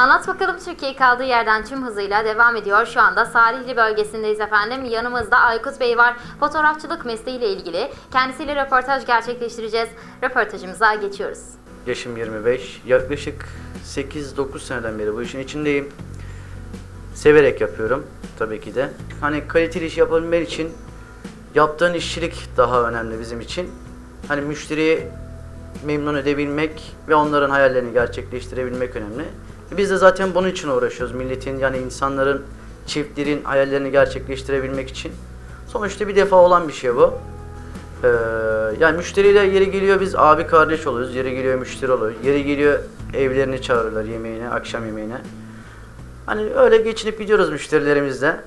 Anlat bakalım Türkiye kaldığı yerden tüm hızıyla devam ediyor. Şu anda Salihli bölgesindeyiz efendim. Yanımızda Aykut Bey var. Fotoğrafçılık mesleğiyle ilgili kendisiyle röportaj gerçekleştireceğiz. Röportajımıza geçiyoruz. Yaşım 25. Yaklaşık 8-9 seneden beri bu işin içindeyim. Severek yapıyorum tabii ki de. Hani kaliteli iş yapabilmek için yaptığın işçilik daha önemli bizim için. Hani müşteriyi memnun edebilmek ve onların hayallerini gerçekleştirebilmek önemli. Biz de zaten bunun için uğraşıyoruz. Milletin yani insanların, çiftlerin hayallerini gerçekleştirebilmek için. Sonuçta bir defa olan bir şey bu. Ee, yani müşteriyle yeri geliyor biz abi kardeş oluyoruz. Yeri geliyor müşteri oluyor. Yeri geliyor evlerini çağırırlar yemeğine, akşam yemeğine. Hani öyle geçinip gidiyoruz müşterilerimizle.